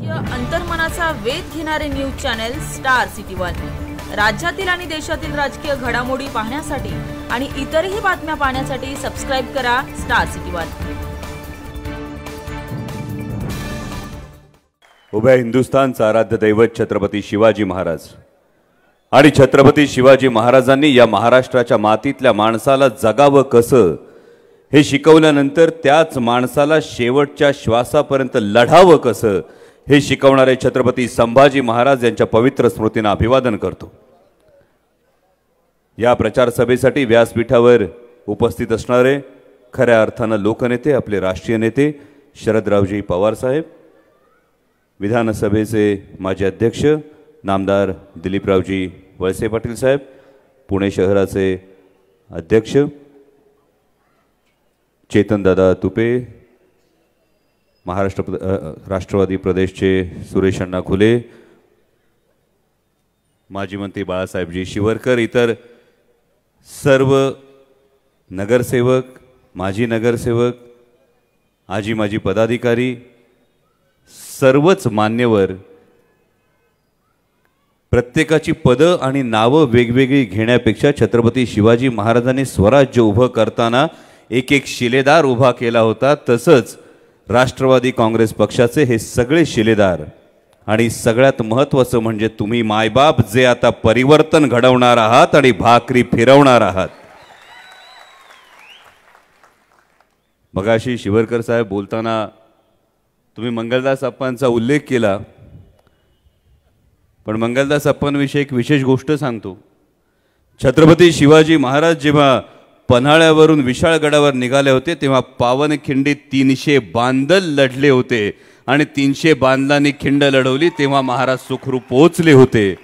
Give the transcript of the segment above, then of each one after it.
राजकीय अंतर्मनाचा वेध घेणारे news channel star city one. राज्यातील आणि देशातील राजकीय घडामोडी पाहण्यासाठी आणि इतरही बातम्या पाहण्यासाठी सबस्क्राईब करा स्टार सिटी वन. उभ्या हिंदुस्थानचा आराध्य दैवत छत्रपती शिवाजी महाराज. आणि छत्रपती शिवाजी महाराजांनी या महाराष्ट्राच्या मातीतल्या माणसाला जगावं कसं हे शिकवल्यानंतर त्याच माणसाला शेवटच्या श्वासापर्यंत लढावं कसं हे शिकवणारे छत्रपती संभाजी महाराज यांच्या पवित्र स्मृतींना अभिवादन करतो. या प्रचार सभेसाठी व्यासपीठावर उपस्थित असणारे खऱ्या अर्थानं लोकनेते आपले राष्ट्रीय नेते शरदरावजी पवार साहेब विधानसभेचे माजी अध्यक्ष नामदार दिलीपरावजी वळसे पाटील साहेब पुणे शहराचे अध्यक्ष चेतनदादा तुपे महाराष्ट्र प्र- राष्ट्रवादी प्रदेशचे सुरेश अण्णा खुले माजी मंत्री बाळासाहेबजी शिवरकर इतर सर्व नगरसेवक माजी नगरसेवक आजी माजी पदाधिकारी सर्वच मान्यवर प्रत्येकाची पदं आणि नावं वेगवेगळी घेण्यापेक्षा छत्रपती शिवाजी महाराजांनी स्वराज्य उभं करताना एक एक शिलेदार उभा केला होता. तसंच राष्ट्रवादी काँग्रेस पक्षाचे हे सगळे शिलेदार. आणि सगळ्यात महत्त्वाचं म्हणजे तुम्ही मायबाप जे आता परिवर्तन घडवणार आहात आणि भाकरी फिरवणार आहात. मगाशी शिवरकर साहेब बोलताना तुम्ही मंगलदास अप्पांचा उल्लेख केला. पण मंगलदास अप्पांविषयी एक विशेष गोष्ट सांगतो. छत्रपती शिवाजी महाराज जेव्हा पन्हाळ्यावरून विशाळगडावर निघाले होते तेव्हा पावनखिंडी तीनशे बांदल लढले होते. आणि तीनशे बांदलांनी खिंड लढवली तेव्हा महाराज सुखरूप पोहोचले होते.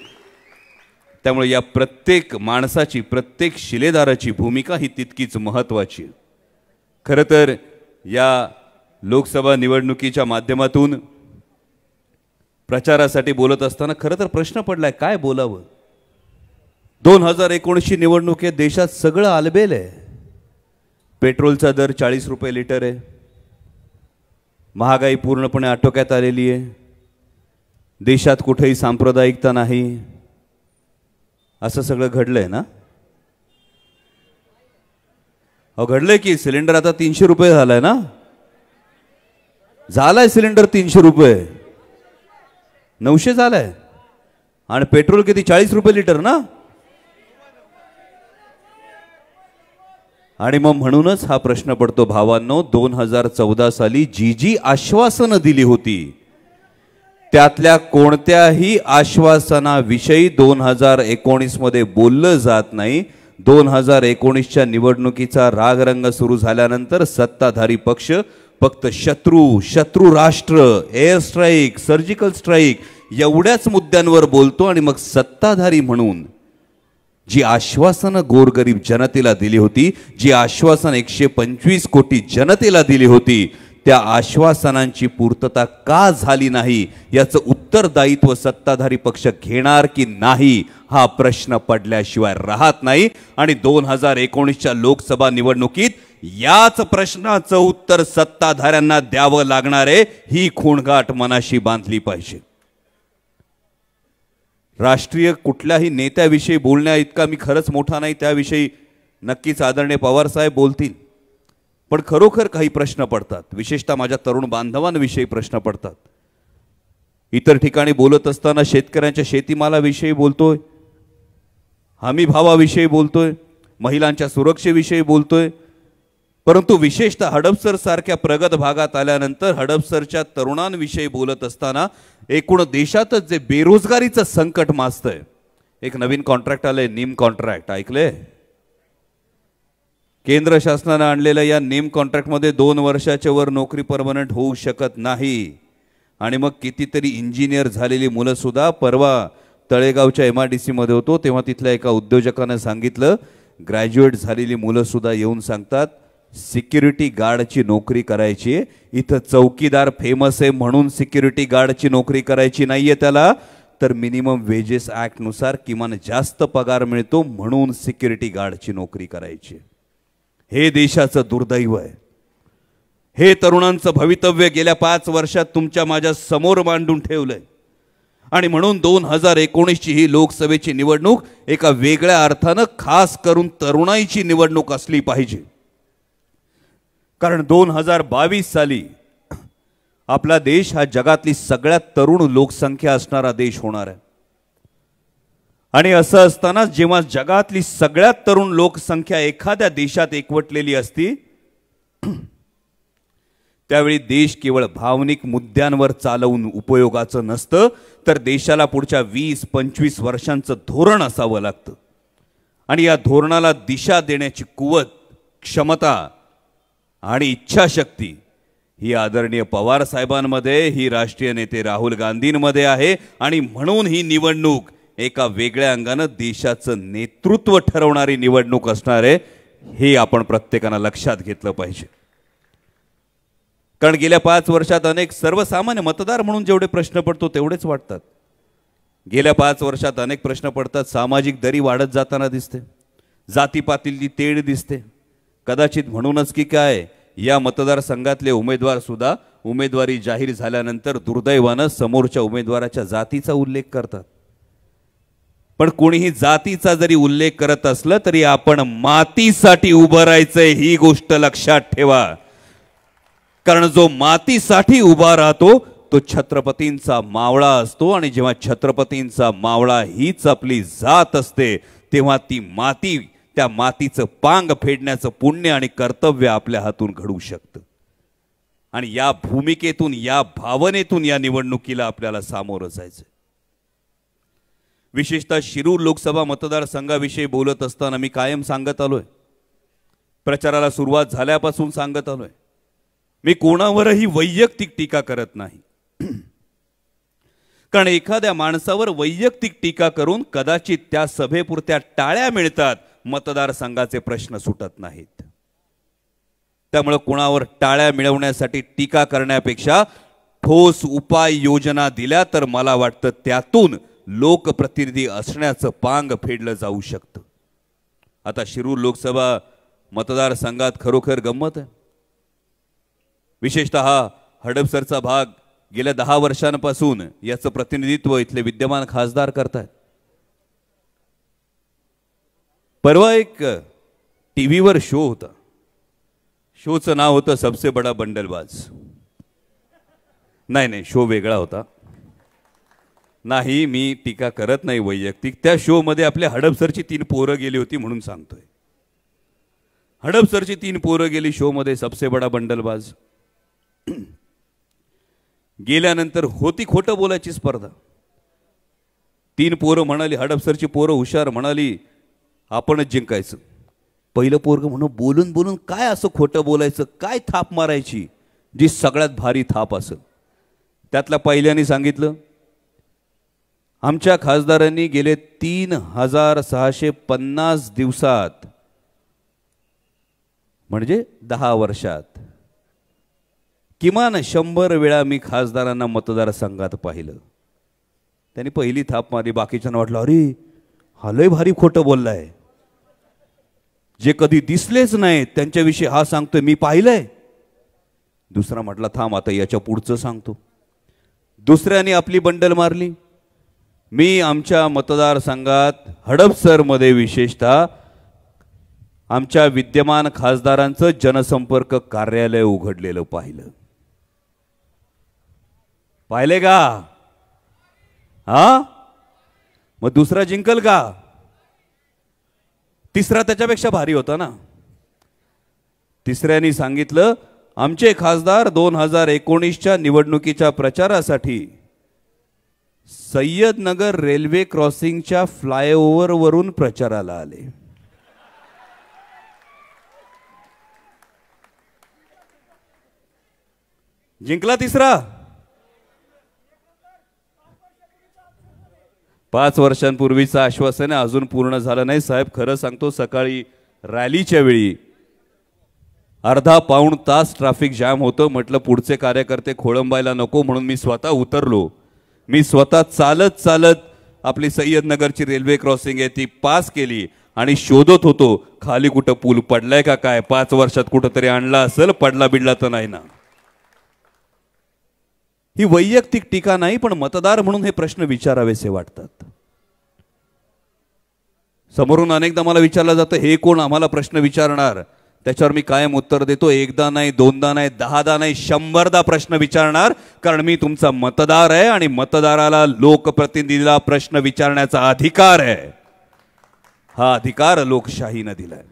त्यामुळे या प्रत्येक माणसाची प्रत्येक शिलेदाराची भूमिका ही तितकीच महत्त्वाची. खरं तर या लोकसभा निवडणुकीच्या माध्यमातून प्रचारासाठी बोलत असताना खरं तर प्रश्न पडलाय काय बोलावं? दोन हजार एकोणीसची निवडणूक आहे. देशात सगळं आलबेल आहे. पेट्रोलचा दर चाळीस रुपये लिटर आहे. महागाई पूर्णपणे आटोक्यात आलेली आहे. देशात कुठेही सांप्रदायिकता नाही. असं सगळं घडलंय ना? अहो घडलंय की सिलेंडर आता तीनशे रुपये झालाय ना? झालाय सिलेंडर तीनशे रुपये. नऊशे झालाय. आणि पेट्रोल किती? चाळीस रुपये लिटर ना? आणि मग म्हणूनच हा प्रश्न पडतो भावांनो दोन हजार चौदा साली जी जी आश्वासनं दिली होती. त्यातल्या कोणत्याही आश्वासनाविषयी दोन हजार एकोणीसमध्ये बोललं जात नाही. दोन हजार एकोणीसच्या निवडणुकीचा रागरंग सुरू झाल्यानंतर सत्ताधारी पक्ष फक्त शत्रू शत्रू राष्ट्र एअर स्ट्राईक सर्जिकल स्ट्राईक एवढ्याच मुद्द्यांवर बोलतो आणि मग सत्ताधारी म्हणून जी आश्वासनं गोरगरीब जनतेला दिली होती जी आश्वासन एकशे पंचवीस कोटी जनतेला दिली होती त्या आश्वासनांची पूर्तता का झाली नाही याचं उत्तरदायित्व सत्ताधारी पक्ष घेणार की नाही हा प्रश्न पडल्याशिवाय राहत नाही. आणि दोन हजार एकोणीसच्या लोकसभा निवडणुकीत याच प्रश्नाचं उत्तर सत्ताधाऱ्यांना द्यावं लागणार आहे ही खूणगाठ मनाशी बांधली पाहिजे. राष्ट्रीय कुठल्याही नेत्याविषयी बोलण्या इतका मी खरंच मोठा नाही त्याविषयी नक्कीच आदरणीय पवार साहेब बोलतील. पण खरोखर काही प्रश्न पडतात. विशेषतः माझ्या तरुण बांधवांविषयी प्रश्न पडतात. इतर ठिकाणी बोलत असताना शेतकऱ्यांच्या शेतीमालाविषयी बोलतोय. हमी भावाविषयी बोलतोय. महिलांच्या सुरक्षेविषयी बोलतोय. परंतु विशेषतः हडपसर सारख्या प्रगत भागात आल्यानंतर हडपसरच्या तरुणांविषयी बोलत असताना एकूण देशातच जे बेरोजगारीचं संकट माजतंय. एक नवीन कॉन्ट्रॅक्ट आलंय नीम कॉन्ट्रॅक्ट ऐकलंय केंद्र शासनानं आणलेल्या या नेम कॉन्ट्रॅक्टमध्ये दोन वर्षाच्या वर नोकरी परमनंट होऊ शकत नाही. आणि मग कितीतरी इंजिनियर झालेली मुलं सुद्धा परवा तळेगावच्या एम आर डी सीमध्ये होतो तेव्हा तिथल्या एका उद्योजकानं सांगितलं ग्रॅज्युएट झालेली मुलं सुद्धा येऊन सांगतात सिक्युरिटी गार्डची नोकरी करायची. आहे. इथं चौकीदार फेमस आहे म्हणून सिक्युरिटी गार्डची नोकरी करायची नाहीये त्याला. तर मिनिमम वेजेस ॲक्टनुसार किमान जास्त पगार मिळतो म्हणून सिक्युरिटी गार्डची नोकरी करायची. हे देशाचं दुर्दैव आहे. हे तरुणांचं भवितव्य गेल्या पाच वर्षात तुमच्या माझ्यासमोर मांडून ठेवलंय. आणि म्हणून दोन हजार एकोणीसची ही लोकसभेची निवडणूक एका वेगळ्या अर्थानं खास करून तरुणाईची निवडणूक असली पाहिजे. कारण दोन हजार बावीस साली आपला देश हा जगातली सगळ्यात तरुण लोकसंख्या असणारा देश होणार आहे. आणि असं असताना जेव्हा जगातली सगळ्यात तरुण लोकसंख्या एखाद्या देशात एकवटलेली असती त्यावेळी देश केवळ भावनिक मुद्द्यांवर चालवून उपयोगाचं नसतं तर देशाला पुढच्या वीस पंचवीस वर्षांचं धोरण असावं लागतं. आणि या धोरणाला दिशा देण्याची कुवत क्षमता आणि इच्छाशक्ती. ही आदरणीय पवार साहेबांमध्ये ही राष्ट्रीय नेते राहुल गांधींमध्ये आहे आणि म्हणून ही निवडणूक एका वेगळ्या अंगानं देशाचं नेतृत्व ठरवणारी निवडणूक असणार आहे हे आपण प्रत्येकानं लक्षात घेतलं पाहिजे. कारण गेल्या पाच वर्षात अनेक सर्वसामान्य मतदार म्हणून जेवढे प्रश्न पडतो तेवढेच वाटतात गेल्या पाच वर्षात अनेक प्रश्न पडतात सामाजिक दरी वाढत जाताना दिसते. जातीपातीची तेढ दिसते. कदाचित म्हणूनच की काय या मतदारसंघातले उमेदवार सुद्धा उमेदवारी जाहीर झाल्यानंतर दुर्दैवानं समोरच्या उमेदवाराच्या जातीचा उल्लेख करतात. पण कोणीही जातीचा जरी उल्लेख करत असलं तरी आपण मातीसाठी उभं राहायचंय ही गोष्ट लक्षात ठेवा. कारण जो मातीसाठी उभा राहतो तो छत्रपतींचा मावळा असतो आणि जेव्हा छत्रपतींचा मावळा हीच आपली जात असते तेव्हा ती माती त्या मातीचं पांग फेडण्याचं पुण्य आणि कर्तव्य आपल्या हातून घडू शकतं. आणि या भूमिकेतून या भावनेतून या निवडणुकीला आपल्याला सामोरं जायचं विशेषतः शिरूर लोकसभा मतदारसंघाविषयी बोलत असताना मी कायम सांगत आलोय. प्रचाराला सुरुवात झाल्यापासून सांगत आलोय. मी कोणावरही वैयक्तिक टीका करत नाही. कारण एखाद्या माणसावर वैयक्तिक टीका करून कदाचित त्या सभेपुरत्या टाळ्या मिळतात मतदारसंघाचे प्रश्न सुटत नाहीत. त्यामुळे कुणावर टाळ्या मिळवण्यासाठी टीका करण्यापेक्षा ठोस उपाय योजना दिल्या तर मला वाटतं त्यातून लोकप्रतिनिधी असण्याचं पांग फेडलं जाऊ शकतं. आता शिरूर लोकसभा मतदारसंघात खरोखर गंमत आहे. विशेषत हडपसरचा भाग गेल्या दहा वर्षांपासून याचं प्रतिनिधित्व इथले विद्यमान खासदार करतायत. परवा एक टीव्हीवर शो होता. शोचं नाव होतं सबसे बडा बंडलबाज. नाही नाही शो वेगळा होता. नाही मी टीका करत नाही वैयक्तिक. त्या शोमध्ये आपल्या हडपसरची तीन पोरं गेली होती म्हणून सांगतोय. हडपसरची तीन पोरं गेली शोमध्ये सबसे बडा बंडलबाज. गेल्यानंतर होती खोटं बोलायची स्पर्धा. तीन पोरं म्हणाली हडपसरची पोरं हुशार म्हणाली आपणच जिंकायचं. पहिलं पोरग म्हणून बोलून बोलून काय असं खोटं बोलायचं काय थाप मारायची जी सगळ्यात भारी थाप असेल. त्यातल्या पहिल्याने सांगितलं आमच्या खासदारांनी गेले तीन हजार सहाशे पन्नास दिवसात म्हणजे दहा वर्षात किमान शंभर वेळा मी खासदारांना मतदारसंघात पाहिलं. त्यांनी पहिली थाप मारली बाकीच्यांना वाटलं अरे हा लय भारी खोटं बोललाय. जे कधी दिसलेच नाहीत त्यांच्याविषयी हा सांगतोय मी पाहिलंय. दुसरा म्हटला थांब आता याच्या पुढचं सांगतो. दुसऱ्याने आपली बंडल मारली. मी आमच्या मतदारसंघात हडपसरमध्ये विशेषतः आमच्या विद्यमान खासदारांचं जनसंपर्क कार्यालय उघडलेलं पाहिलं. पाहिले का? हा? मग दुसरा जिंकल का? तिसरा त्याच्यापेक्षा भारी होता ना. तिसऱ्यानी सांगितलं आमचे खासदार दोन हजार एकोणीसच्या निवडणुकीच्या प्रचारासाठी सय्यदनगर रेल्वे क्रॉसिंगच्या फ्लायओव्हरवरून प्रचाराला आले. जिंकला तिसरा. पाच वर्षांपूर्वीचं आश्वासन आहे अजून पूर्ण झालं नाही. साहेब खरं सांगतो सकाळी रॅलीच्या वेळी अर्धा पाऊण तास ट्रॅफिक जॅम होतं. म्हटलं पुढचे कार्यकर्ते खोळंबायला नको म्हणून मी स्वतः उतरलो. मी स्वतः चालत चालत आपली सय्यदनगरची रेल्वे क्रॉसिंग आहे ती पास केली आणि शोधत होतो खाली कुठं पूल पडलाय का काय? पाच वर्षात कुठंतरी आणला असेल पडला बिडला तर नाही ना. ही वैयक्तिक टीका नाही पण मतदार म्हणून हे प्रश्न विचारावेसे वाटतात. समोरून अनेकदा मला विचारलं जातं हे कोण आम्हाला प्रश्न विचारणार? त्याच्यावर मी कायम उत्तर देतो एकदा नाही दोनदा नाही दहादा नाही शंभरदा प्रश्न विचारणार कारण मी तुमचा मतदार आहे आणि मतदाराला लोकप्रतिनिधीला प्रश्न विचारण्याचा अधिकार आहे. हा अधिकार लोकशाहीनं दिलाय.